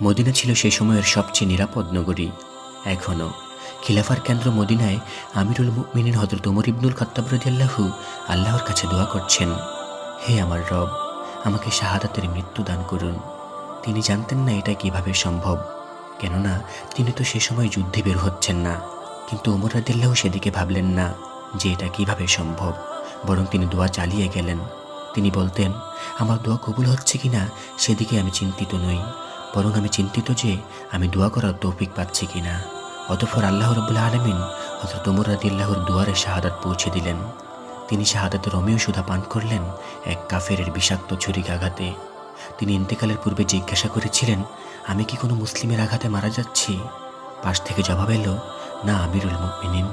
Medina ছিল সেই সময়ের সবচেয়ে নিরাপদ নগরী। এখনও খিলাফার কেন্দ্র মদিনায় আমিরুল মুমিনিন হজরত উমর ইবনুল খত্তাব রদিয়াল্লাহু আল্লাহর কাছে দোয়া করছেন, হে আমার রব, আমাকে শাহাদাতের মৃত্যু দান করুন। তিনি জানতেন না এটা কীভাবে সম্ভব, কেননা তিনি তো সে সময় যুদ্ধে বের হচ্ছেন না। কিন্তু উমর রাদিল্লাহ সেদিকে ভাবলেন না যে এটা কীভাবে সম্ভব, বরং তিনি দোয়া চালিয়ে গেলেন। তিনি বলতেন, আমার দোয়া কবুল হচ্ছে কিনা সেদিকে আমি চিন্তিত নই। বরং আমি চিন্তিত যে আমি দোয়া করার তৌফিক পাচ্ছি কি না অতঃপর আল্লাহ রবুল্লা আলমিন হজরত উমর রাদিল্লাহর দুয়ারে শাহাদাত পৌঁছে দিলেন। তিনি শাহাদাতের রমেও সুধা পান করলেন এক কাফেরের বিষাক্ত ছুরিকাঘাতে তিনি ইন্তেকালের পূর্বে জিজ্ঞাসা করেছিলেন, আমি কি কোনো মুসলিমের আঘাতে মারা যাচ্ছি? পাশ থেকে জবাব এলো, না, আমিরুল মুমিনিন।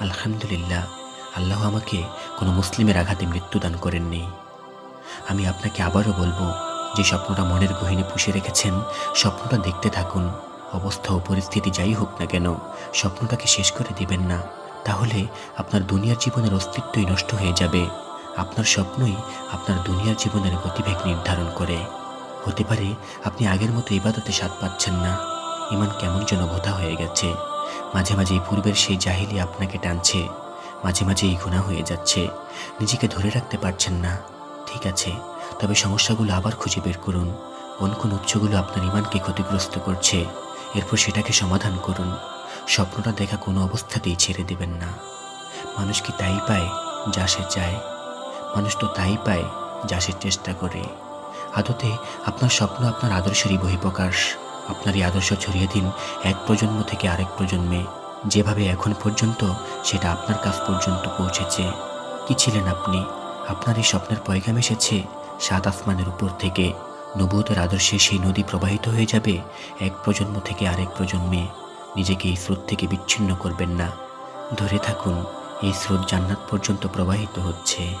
আলহামদুলিল্লাহ, আল্লাহ আমাকে কোনো মুসলিমের আঘাতে মৃত্যুদান করেননি। আমি আপনাকে আবারও বলব যে স্বপ্নটা মনের গহিনে পুষে রেখেছেন, স্বপ্নটা দেখতে থাকুন। অবস্থা ও পরিস্থিতি যাই হোক না কেন, স্বপ্নটাকে শেষ করে দিবেন না। তাহলে আপনার দুনিয়ার জীবনের অস্তিত্বই নষ্ট হয়ে যাবে। আপনার স্বপ্নই আপনার দুনিয়ার জীবনের গতিবেগ নির্ধারণ করে। হতে পারে আপনি আগের মতো ইবাদতে স্বাদ পাচ্ছেন না। ইমান কেমন যেন ভোতা হয়ে গেছে। মাঝে মাঝে এই পূর্বের সেই জাহিলি আপনাকে টানছে। মাঝে মাঝে এই গুণা হয়ে যাচ্ছে। নিজেকে ধরে রাখতে পারছেন না। ঠিক আছে তবে সমস্যাগুলো আবার খুঁজে বের করুন। কোন কোন উৎসগুলো আপনার ইমানকে ক্ষতিগ্রস্ত করছে, এরপর সেটাকে সমাধান করুন। স্বপ্নটা দেখা কোনো অবস্থাতেই ছেড়ে দেবেন না। মানুষ কি তাই পায়? যা সে চায়। মানুষ তো তাই পায়, যা সে চেষ্টা করে। আদতে আপনার স্বপ্ন আপনার আদর্শেরই বহিঃপ্রকাশ। আপনার এই আদর্শ ছড়িয়ে দিন এক প্রজন্ম থেকে আরেক প্রজন্মে। যেভাবে এখন পর্যন্ত, সেটা আপনার কাছ পর্যন্ত পৌঁছেছে। কি ছিলেন আপনি? আপনার এই স্বপ্নের পয়গাম এসেছে? সাত আসমানের উপর থেকে নবুতের আদর্শে সেই নদী প্রবাহিত হয়ে যাবে। এক প্রজন্ম থেকে আরেক প্রজন্মে নিজেকে এই স্রোত থেকে বিচ্ছিন্ন করবেন না। ধরে থাকুন, এই স্রোত জান্নাত পর্যন্ত প্রবাহিত হচ্ছে।